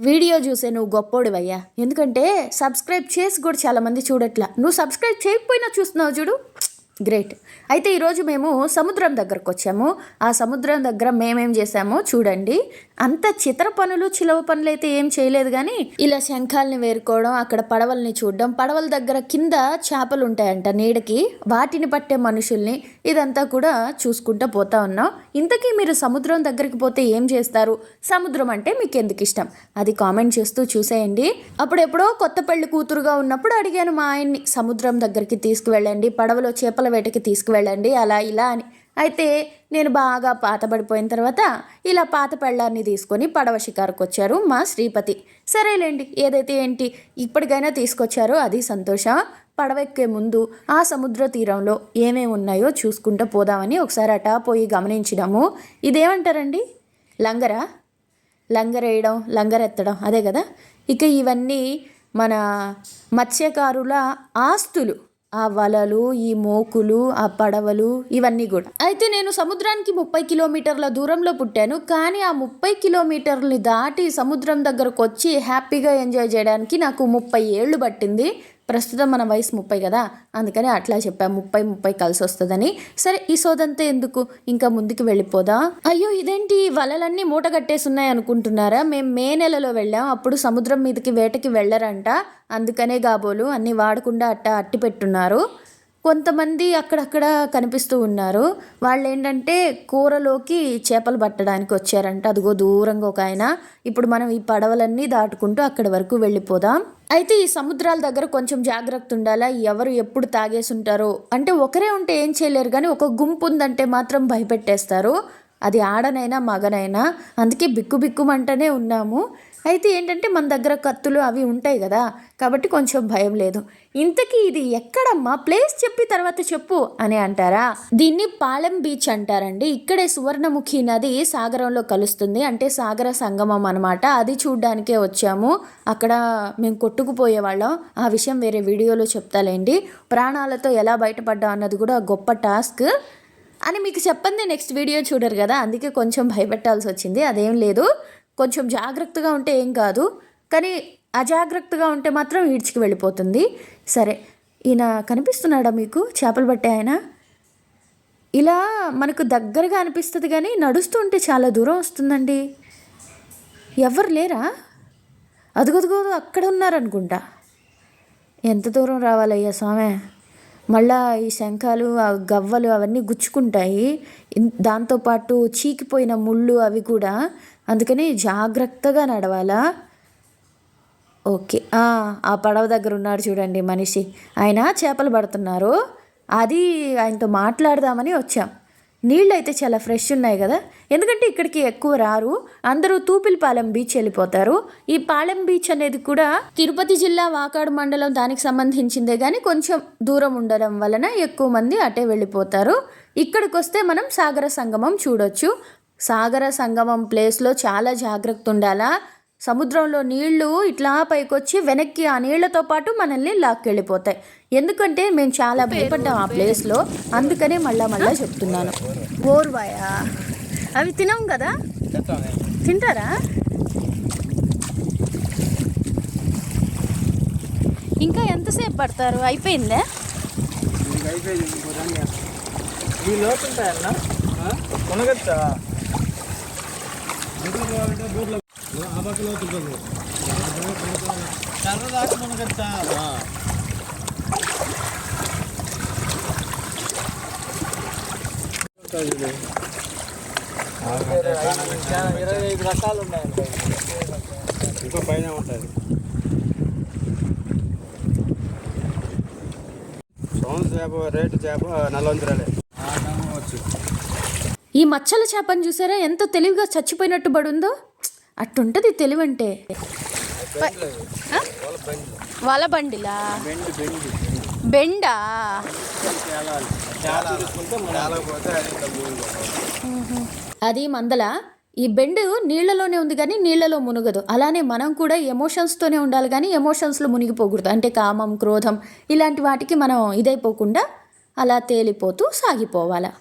Video చూసే నువ్వు గొప్పోడివయ్యా. ఎందుకంటే సబ్స్క్రైబ్ చేసి కూడా చాలామంది చూడట్లా. నువ్వు సబ్స్క్రైబ్ చేయకపోయినా చూస్తున్నావు చూడు. గ్రేట్ అయితే ఈరోజు మేము సముద్రం దగ్గరకు వచ్చాము. ఆ సముద్రం దగ్గర మేమేం చేసామో చూడండి. అంత చిత్ర పనులు చిలవ పనులు అయితే ఏం చేయలేదు కానీ ఇలా శంఖాలని వేరుకోవడం అక్కడ పడవల్ని చూడడం పడవల దగ్గర కింద చేపలు ఉంటాయంట నీడకి. వాటిని పట్టే మనుషుల్ని ఇదంతా కూడా చూసుకుంటూ పోతా ఉన్నాం. ఇంతకీ మీరు సముద్రం దగ్గరికి పోతే ఏం చేస్తారు? సముద్రం అంటే మీకు ఎందుకు ఇష్టం? అది కామెంట్ చేస్తూ చూసేయండి. అప్పుడెప్పుడో కొత్త పెళ్ళి కూతురుగా ఉన్నప్పుడు అడిగాను మా ఆయన్ని సముద్రం దగ్గరికి తీసుకువెళ్ళండి పడవలో చేపలు వేటకి తీసుకువెళ్ళండి అలా ఇలా అని. అయితే నేను బాగా పాత పడిపోయిన తర్వాత ఇలా పాత పెళ్ళాన్ని తీసుకొని పడవ షికారుకు వచ్చారు మా శ్రీపతి. సరేలేండి ఏదైతే ఏంటి ఇప్పటికైనా తీసుకొచ్చారో అది సంతోషం. పడవ ఎక్కే ముందు ఆ సముద్ర తీరంలో ఏమేమి ఉన్నాయో చూసుకుంటూ పోదామని ఒకసారి అటా పోయి గమనించినాము. ఇదేమంటారండి? లంగరా? లంగరేయడం లంగరెత్తడం అదే కదా? ఇక ఇవన్నీ మన మత్స్యకారుల ఆస్తులు. ఆ వలలు ఈ మోకులు ఆ పడవలు ఇవన్నీ కూడా. అయితే నేను సముద్రానికి ముప్పై కిలోమీటర్ల దూరంలో పుట్టాను. కానీ ఆ ముప్పై కిలోమీటర్లని దాటి సముద్రం దగ్గరకు వచ్చి హ్యాపీగా ఎంజాయ్ చేయడానికి నాకు ముప్పై ఏళ్ళు పట్టింది. ప్రస్తుతం మన వయసు ముప్పై కదా అందుకని అట్లా చెప్పా ముప్పై ముప్పై కలిసి వస్తుందని. సరే ఈ సోదంతా ఎందుకు? ఇంకా ముందుకు వెళ్ళిపోదా? అయ్యో ఇదేంటి? వలలన్నీ మూట కట్టేసున్నాయి అనుకుంటున్నారా? మేము మే నెలలో వెళ్ళాం అప్పుడు సముద్రం మీదకి వేటకి వెళ్ళరంట. అందుకనే కాబోలు అన్నీ వాడకుండా అట్ట అట్టి పెట్టున్నారు కొంతమంది అక్కడక్కడ కనిపిస్తూ ఉన్నారు. వాళ్ళు ఏంటంటే కూరలోకి చేపలు పట్టడానికి వచ్చారంట. అదిగో దూరంగా ఒక ఆయన. ఇప్పుడు మనం ఈ పడవలన్నీ దాటుకుంటూ అక్కడి వరకు వెళ్ళిపోదాం. అయితే ఈ సముద్రాల దగ్గర కొంచెం జాగ్రత్త ఉండాలా? ఎవరు ఎప్పుడు తాగేసి ఉంటారో అంటే ఒకరే ఉంటే ఏం చేయలేరు కానీ ఒక గుంపు ఉందంటే మాత్రం భయపెట్టేస్తారు. అది ఆడనైనా మగనైనా అందుకే బిక్కు బిక్కుమంటనే ఉన్నాము. అయితే ఏంటంటే మన దగ్గర కత్తులు అవి ఉంటాయి కదా కాబట్టి కొంచెం భయం లేదు. ఇంతకీ ఇది ఎక్కడమ్మా? ప్లేస్ చెప్పి తర్వాత చెప్పు అని అంటారా? దీన్ని పాలెం బీచ్ అంటారండి. ఇక్కడే సువర్ణముఖి నది సాగరంలో కలుస్తుంది. అంటే సాగర సంగమం అనమాట అది చూడ్డానికే వచ్చాము. అక్కడ మేము కొట్టుకుపోయే వాళ్ళం. ఆ విషయం వేరే వీడియోలో చెప్తాలేండి. ప్రాణాలతో ఎలా బయటపడ్డా అన్నది కూడా గొప్ప టాస్క్. అని మీకు చెప్పండి నెక్స్ట్ వీడియో చూడరు కదా అందుకే కొంచెం భయపెట్టాల్సి వచ్చింది అదేం లేదు. కొంచెం జాగ్రత్తగా ఉంటే ఏం కాదు కానీ అజాగ్రత్తగా ఉంటే మాత్రం ఈడ్చికి వెళ్ళిపోతుంది. సరే ఈయన కనిపిస్తున్నాడా మీకు? చేపలు పట్టే ఆయన? ఇలా మనకు దగ్గరగా అనిపిస్తుంది కానీ నడుస్తుంటే చాలా దూరం వస్తుందండి. ఎవరు లేరా? అదుగుదుగు అక్కడ ఉన్నారనుకుంటా ఎంత దూరం రావాలయ్యా స్వామి? మళ్ళా ఈ శంఖాలు ఆ గవ్వలు అవన్నీ గుచ్చుకుంటాయి. దాంతోపాటు చీకిపోయిన ముళ్ళు అవి కూడా. అందుకని జాగ్రత్తగా నడవాలా? ఓకే. ఆ పడవ దగ్గర ఉన్నాడు చూడండి మనిషి. ఆయన చేపలు పడుతున్నారు. అది ఆయనతో మాట్లాడదామని వచ్చాం. నీళ్ళు అయితే చాలా ఫ్రెష్ ఉన్నాయి కదా. ఎందుకంటే ఇక్కడికి ఎక్కువ రారు. అందరూ తూపిలపాలెం బీచ్ వెళ్ళిపోతారు. ఈ పాలెం బీచ్ అనేది కూడా తిరుపతి జిల్లా వాకాడు మండలం దానికి సంబంధించిందే కానీ కొంచెం దూరం ఉండడం వలన ఎక్కువ మంది అటే వెళ్ళిపోతారు. ఇక్కడికి వస్తే మనం సాగర సంగమం చూడొచ్చు. సాగర సంగమం ప్లేస్లో చాలా జాగ్రత్త ఉండాలా సముద్రంలో నీళ్ళు ఇట్లా పైకొచ్చి వెనక్కి ఆ నీళ్ళతో పాటు మనల్ని లాక్కెళ్ళిపోతాయి. ఎందుకంటే మేము చాలా భయపడ్డాం ఆ ప్లేస్లో. అందుకనే మళ్ళా మళ్ళా చెప్తున్నాను. ఓర్వాయా అవి తినం కదా? తింటారా? ఇంకా ఎంతసేపు పడతారు? అయిపోయిందా? ఈ లోతు ఉంటాయన్న కర్ర దాకా ఇరవై ఐదు రకాలు ఉన్నాయండి ఇంకా పైన ఉంటుంది సౌండ్ చేప రేటు చేప నలవంతురాలే వచ్చు ఈ మచ్చల చేపను చూసారా? ఎంత తెలివిగా చచ్చిపోయినట్టు పడుందో? అట్టుంటది తెలివంటే. వల బండిలా? బెండా? అది అది మందల. ఈ బెండ్ నీళ్ళలోనే ఉంది కానీ నీళ్ళలో మునగదు. అలానే మనం కూడా ఎమోషన్స్తోనే ఉండాలి కానీ ఎమోషన్స్లో మునిగిపోకూడదు. అంటే కామం క్రోధం ఇలాంటి వాటికి మనం ఇదైపోకుండా అలా తేలిపోతూ సాగిపోవాలా.